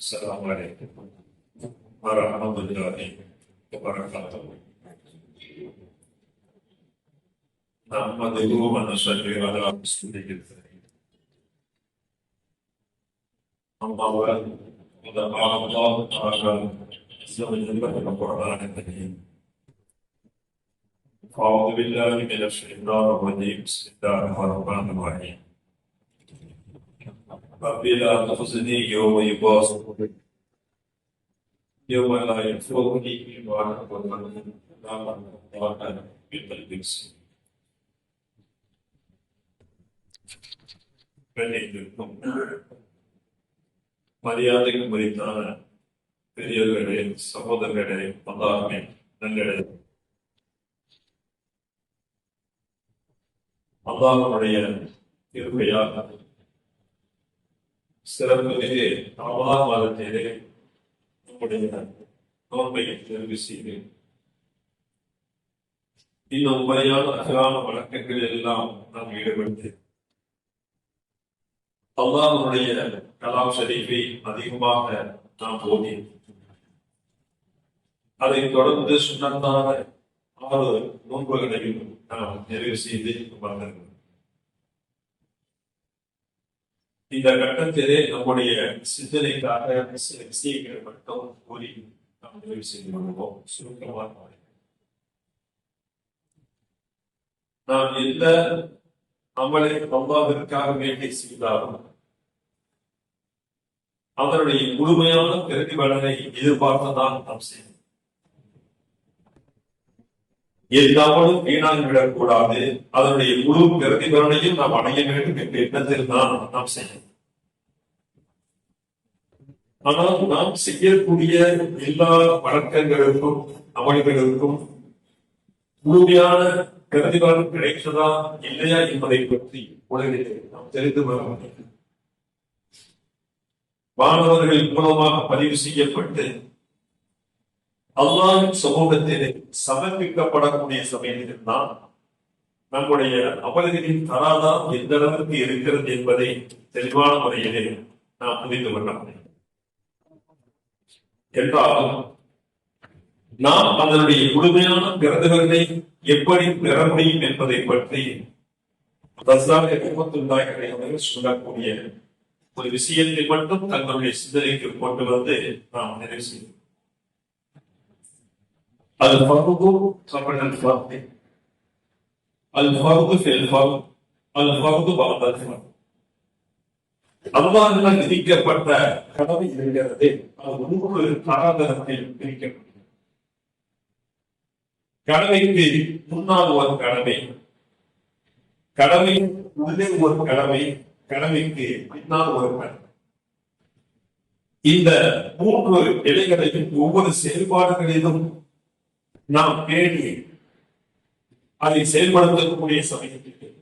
السلام عليكم. ورحمة الله وبركاته. نحمده ونصلي على رسوله الكريم. أما بعد فقد قال الله تعالى في القرآن الكريم. أعوذ بالله من الشيطان الرجيم. بسم الله الرحمن الرحيم. رب لا تخزني يوم يبعث يوم لا ينفع إيمان ولا ولا بالبلس பெண்ணிற்கும் மரியாதைக்கு மதித்தான பெரியவர்களே சகோதரர்களே பந்தாமே நல்லே அல்லாஹனுடைய இருப்பையாக சிறப்பிலே ரமலான் மாதத்திலே நம்முடைய நோன்பை தெரிவு செய்து இன்னும் முறையான அகலான வழக்கங்கள் எல்லாம் நாம் ஈடுபட்டு அல்லாஹனுடைய கலாம் ஷரீஃபை அதிகமாக நாம் போதி அதை தொடர்ந்து சுண்ணத்தான ஆறு நோன்புகளையும் நாம் நிறைவு செய்து வந்திருக்கிறோம் இந்த கட்டத்திலே நம்முடைய சிந்தனைக்காக சில விஷயங்களை மட்டும் கூறி நாம் செய்து கொள்வோம். சுருக்கமாக நாம் எந்த அமலை அம்மாவிற்காக வேண்டி செய்தாலும் அதனுடைய முழுமையான பிரதிபலனை எதிர்பார்த்துதான் நாம் செய்யணும் எல்லாவனும் வீணாகிவிடக் கூடாது அதனுடைய முழு பிரதிபலனையும் நாம் அடைய வேண்டும் என்ற எண்ணத்தில் தான் நாம் செய்யணும். ஆனால் நாம் செய்யக்கூடிய எல்லா வழக்கங்களுக்கும் அமல்களுக்கும் முழுமையான பிரதிபலன் கிடைத்ததா இல்லையா என்பதை பற்றி உலகில் நாம் தெரிந்து வர வேண்டும். மாணவர்கள் மூலமாக பதிவு செய்யப்பட்டு அல்லாஹின் சமூகத்திலே சமர்ப்பிக்கப்படக்கூடிய சமயத்தில் தான் நம்முடைய அமல்களின் தராதாம் எந்த அளவுக்கு இருக்கிறது என்பதை தெளிவான முறையிலே நாம் புரிந்து கொள்ள முடியும். என்றாலும் நாம் அதனுடைய முழுமையான பிறந்தவர்களை எப்படி பெற முடியும் என்பதை பற்றி சொல்லக்கூடிய ஒரு விஷயத்தை மட்டும் தங்களுடைய சிந்தனைக்கு கொண்டு வந்து நாம் நிறைவு செய்யும் الفرض قبل الفرض الفرض في الفرض الفرض بعد الفرض அல்லாஹால் விதிக்கப்பட்ட கடமை இருக்கிறது அது ஒவ்வொரு தராதரத்தில் பிரிக்கப்படும் கடமைக்கு முன்னால் ஒரு கடமை கடமை உள்ளே ஒரு கடமை கடமைக்கு பின்னால் ஒரு கடமை இந்த மூன்று இலைகளையும் ஒவ்வொரு செயல்பாடுகளிலும் நாம் தேடி அதை செயல்படுத்தக்கூடிய சமயத்தில்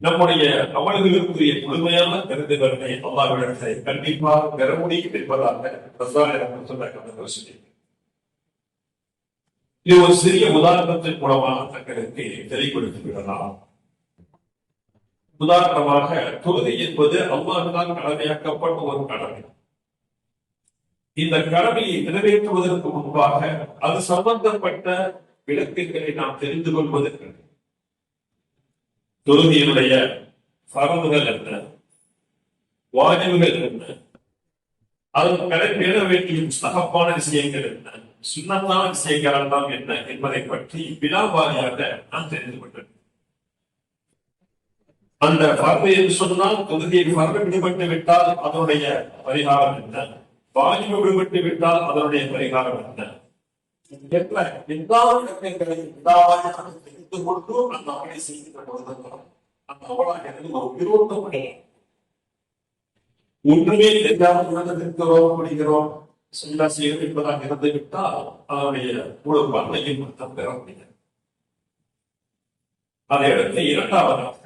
நம்முடைய தமிழர்களுக்குரிய முழுமையான கருதுகளை அல்லாவிடத்தை கண்டிப்பாக பெற முடியும் என்பதாக இது ஒரு சிறிய உதாரணத்தின் மூலமாக தங்களுக்கு தெளிவுபடுத்தி விடலாம் உதாரணமாக தொழுகை என்பது அல்லாஹுதான் கடமையாக்கப்பட்ட ஒரு கடமை. இந்த கடமையை நிறைவேற்றுவதற்கு முன்பாக அது சம்பந்தப்பட்ட விளக்கங்களை நாம் தெரிந்து கொள்வதற்கு. தொழுகையினுடைய பரவுகள் என்ன? வாஜிவுகள் என்ன? அதன் கடைபேற வேண்டிய சகப்பான விஷயங்கள் என்ன? சுண்ணத்தான விஷயங்கள் எல்லாம் என்ன என்பதை பற்றி விழாவாரியாக நான் தெரிந்து கொண்டேன் அந்த பறவை என்று சொன்னால் தொகுதியை பறவை விடுபட்டு விட்டால் அதனுடைய பரிகாரம் என்ன? வாயு விடுபட்டு விட்டால் அதனுடைய பரிகாரம் என்ன? ஒரு ஒன்றுமே தெரியாமல் உலகத்திற்கிறோம் முடிகிறோம் சில செய்வது என்பதாக இருந்து விட்டால் அதனுடைய முழு பண்பையும் மட்டும் பெற முடியாது. அதை அடுத்து இரண்டாவதாக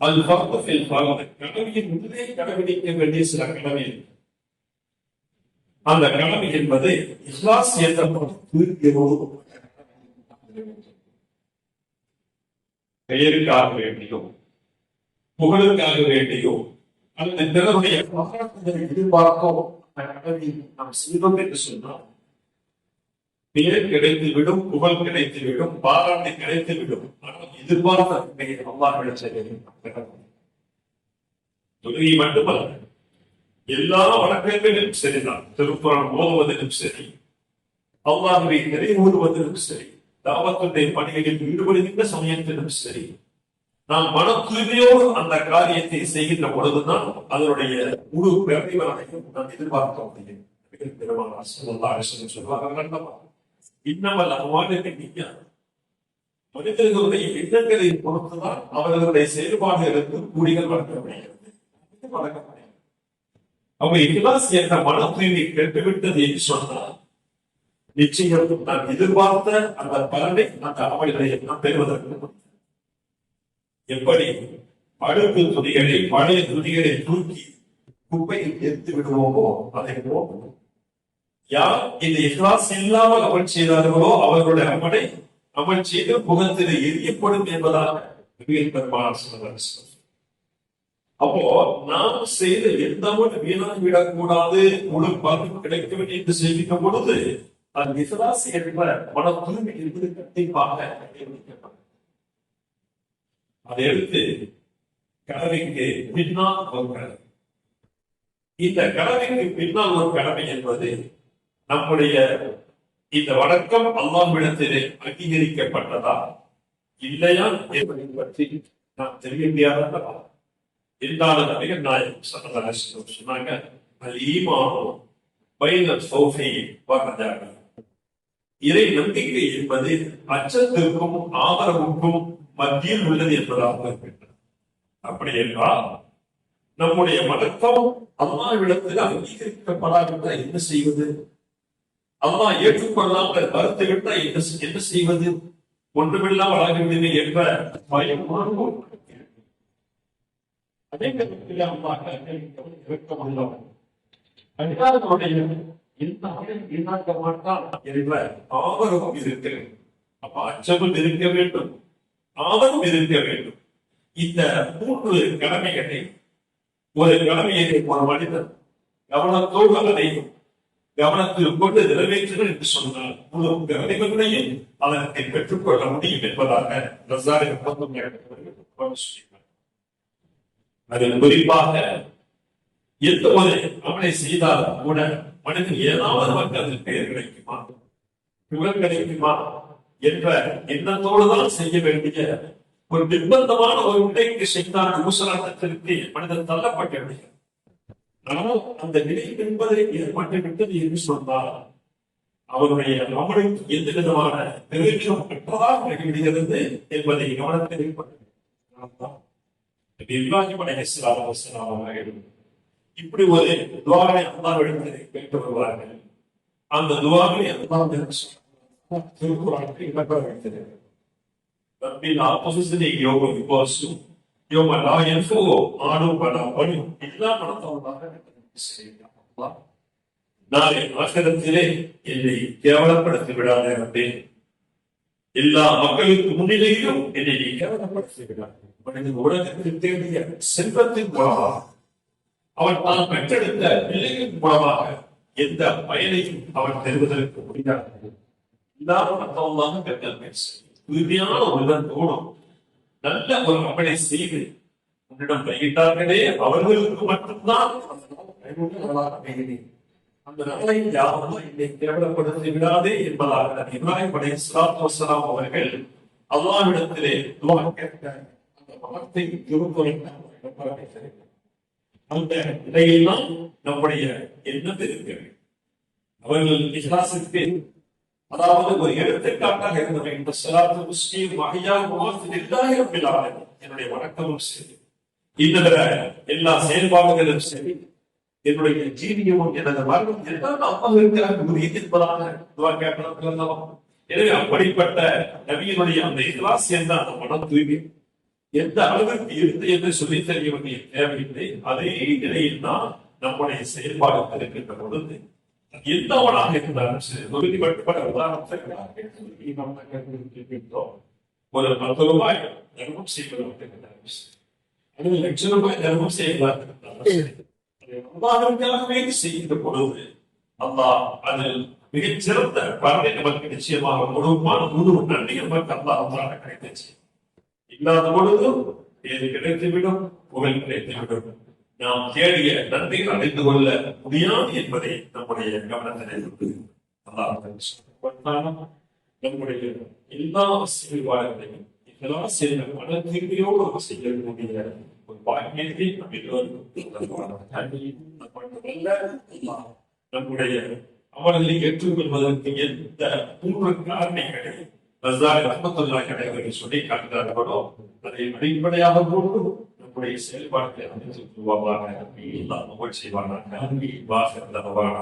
அது பரவ கடமையின் உள்ளே கடைபிடிக்க வேண்டிய சில கடமை இருக்கு. அந்த கடமை என்பது இஸ்லாஸ் என்ற பெயருக்காக வேண்டியோ புகழுக்காக வேண்டியோ அல்லது பிறருடைய பாராட்டுதலை அந்த கடமை நாம் செய்தோம் என்று சொன்னால் பெயர் கிடைத்து விடும் புகழ் கிடைத்து விடும் பாராட்டு கிடைத்து விடும் ஆனால் எதிர்பார்த்த அம்மா அல்லாஹ்விடம் செய்ய மட்டுமல்ல. எல்லா வணக்கங்களிலும் சரிதான் திருப்புறம் ஓதுவதிலும் சரி. அல்லாஹுவை நிறைவேறுவதிலும் சரி. தாவத்துடைய பணிகளில் ஈடுபடுகின்ற சமயத்திலும் சரி. நாம் மன தூய்மையோடு அந்த காரியத்தை செய்கின்ற பொழுதுதான் அதனுடைய முழு பிரதிபலனையும் நாம் எதிர்பார்க்க முடியும். இன்னமல் அம்வாலுக்கு நீங்க மனிதர்களுடைய எண்ணங்களை பொறுத்துதான் அவர்களுடைய செயல்பாடுகளுக்கு கூடிகள் வழங்க முடிகிறது வழங்க அவங்க இல்லாஸ் என்ற மன தூய்மை கெட்டுவிட்டது என்று சொன்னால் நிச்சயம் நான் எதிர்பார்த்த அந்த பலனை அந்த அவைகளை நான் பெறுவதற்கு எப்படி? பழுப்பு துணிகளை பழைய துணிகளை தூக்கி குப்பையில் எடுத்து விடுவோமோ? அதை போல். யார் இந்த இஹ்லாஸ் இல்லாமல் அமல் செய்தார்களோ அவர்களுடைய அமலை அமல் செய்து முகத்தில் எரியப்படும் என்பதாக பெருமாள் சொல்லுவார் அப்போ நாம் செய்த எந்த அமல் வீணாகி விடக்கூடாது முழு பலன் கிடைக்கும் என்று சேமிக்கும் பொழுது அது இஹ்லாஸ் என்ற மன தூய்மை என்பது கண்டிப்பாக அதை எடுத்து கடமைக்கு பின்னால் ஒரு கடமை. இந்த கடமைக்கு பின்னால் ஒரு கடமை என்பது நம்முடைய இந்த வணக்கம் அல்லாமிடத்திலே அங்கீகரிக்கப்பட்டதா இல்லையா என்பதை பற்றி நாம் தெரிய முடியாத? இருந்தாலும் நபிகள் நாயகம் ஸல்லல்லாஹு சொன்னாங்க அல் ஈமானு சோஃபையை சௌஃபி இறை நம்பிக்கை என்பது அச்சத்திற்கும் ஆதரவுக்கும் மத்தியில் உள்ளது என்பதாக அப்படி என்றால் நம்முடைய வணக்கம் அல்லாவிடத்தில் அங்கீகரிக்கப்படாவிட்டால் என்ன செய்வது? அம்மா ஏற்றுக்கொள்ளாமல் மறுத்துவிட்டால் என்ன செய்- என்ன செய்வது? ஒன்றுமில்லாமல் ஆகிவிடுமே என்ற பயம் உணர்வு அதே நேரத்தில் அல்லாஹ் இறக்கமுள்ளவன் அல்லாஹ்வுடைய இந்த அமல் வீணாக்க மாட்டான் என்ற ஆவரம் இருக்கு அப்ப அச்சமும் இருக்க வேண்டும். ஆவரம் இருக்க வேண்டும். இந்த மூன்று கடமைகளை ஒரு கடமையை ஒரு மனிதன் கவனத்தோடு அதை கவனத்தில் கொண்டு நிறைவேற்றுகள் என்று சொன்னால் முழு கடமைகளையும் அதனை பெற்றுக்கொள்ள முடியும் என்பதாக ரசாரி அதில் குறிப்பாக எந்த ஒரு அவனை செய்தாலும் கூட மனிதன் ஏதாவது மக்கள் பெயர் கிடைக்குமா? புகழ் கிடைக்குமா என்ற எண்ணத்தோடு தான் செய்ய வேண்டிய ஒரு நிர்பந்தமான ஒரு உடைக்கு செய்தால் ஊசலாட்டத்திற்கு மனிதன் தள்ளப்பட்டு விடுகிறார் ஆனால் அந்த நிலை என்பதை ஏற்பட்டு விட்டது என்று சொன்னால் அவருடைய அமலுக்கு எந்த விதமான நிறைவேற்றம் பெற்றதாக விடுகிறது என்பதை கவனத்தில் ஏற்பட்டு நிர்வாகிப்பட அலைஹிஸ்ஸலாம் வஸலாம் இப்படி ஒரு துவாரை அல்லாஹ்விடத்தில் கேட்டு வருவார்கள் அந்த துவாரை அல்லாஹ் திருக்குறானுக்கு இடம்பெறுகிறது ரப்பில் யோக விபாசு யோக லா யன்ஃபு ஆடு பல பணி எல்லா மனத்தவர்களாக நாளை ஆசிரத்திலே என்னை கேவலப்படுத்தி விடாதே ரப்பே. எல்லா மக்களுக்கு முன்னிலையிலும் என்னை நீ கேவலப்படுத்தி விடாதே. மனிதன் உலகத்தில் தேடிய செல்வத்தின் மூலமாக அவன் தான் பெற்றெடுத்த பிள்ளையின் மூலமாக எந்த பயனையும் அவன் பெறுவதற்கு முடியாது. எல்லாரும் மற்றவங்களாக பெற்ற உறுதியான ஒருவன் தோணும் நல்ல ஒரு அமலை செய்து உன்னிடம் கையிட்டார்களே அவர்களுக்கு மட்டும்தான் அந்த நாள் யாரும் என்னை கேவலப்படுத்தி விடாதே என்பதாக இப்ராஹிம் அலை வஸலாம் அவர்கள் அல்லாவிடத்திலே துவா கேட்க வார்த்தை திருக்குறள் அந்த நிலையெல்லாம் நம்முடைய எண்ணம் இருக்க வேண்டும் அவர்கள் இஹ்லாசுக்கு அதாவது ஒரு எடுத்துக்காட்டாக இருந்த வேண்டும் சிலாத்து முஸ்லீம் மகையாக மாத்திரம் இல்லாமல் என்னுடைய வணக்கமும் சரி. இந்த எல்லா செயல்பாடுகளும் சரி. என்னுடைய ஜீவியமும் எனது மரணம் எல்லாம் அம்மாவிற்கு ஒரு எதிர்ப்பதாக துவா எனவே அப்படிப்பட்ட நபியினுடைய அந்த இஹ்லாஸ் தான் அந்த மன தூய்மை. எந்த அளவிற்கு இருந்து என்று சொல்லி தெரிய வேண்டிய தேவையில்லை. அதே நிலையில் தான் நம்முடைய செயல்பாடு இருக்கின்ற பொழுது எந்தவனாக இருந்தாலும் சரி உறுதிப்பட்ட உதாரணத்திற்காக நாம் கேட்கின்றோம். ஒரு பத்து ரூபாய் தர்மம் செய்வது அது லட்சம் ரூபாய் தர்மம் செய்யலாம் செய்கின்ற பொழுது அல்லாஹ் அதில் மிகச் சிறந்த பலனை நமக்கு நிச்சயமாக கொடுப்பான். முழு நன்றி நமக்கு அல்லாஹ் அல்லாஹ் கிடைத்துச்சு இல்லாத பொழுதும் ஏது கிடைத்துவிடும் புகழ் கிடைத்துவிடும். நாம் தேடிய நன்றி அடைந்து கொள்ள முடியாது என்பதை நம்முடைய கவனத்தில் அல்லாஹ் நம்முடைய எல்லா செயல்பாடுகளையும் எல்லா செயல் மன தீர்மையோடு செய்யக்கூடிய ஒரு பாக்கியத்தை நம் எல்லோருக்கும் நம்முடைய அவர்களை ஏற்றுக்கொள்வதற்கு எந்த பூர்வ காரணிகளை சொல்லி காட்டுகிறார்களோ அதை அடிப்படையாக கொண்டு நம்முடைய செயல்பாட்டை அமைத்து கொள்வாங்க எல்லாம் மகிழ் செய்வாங்க வாசல் தருவாங்க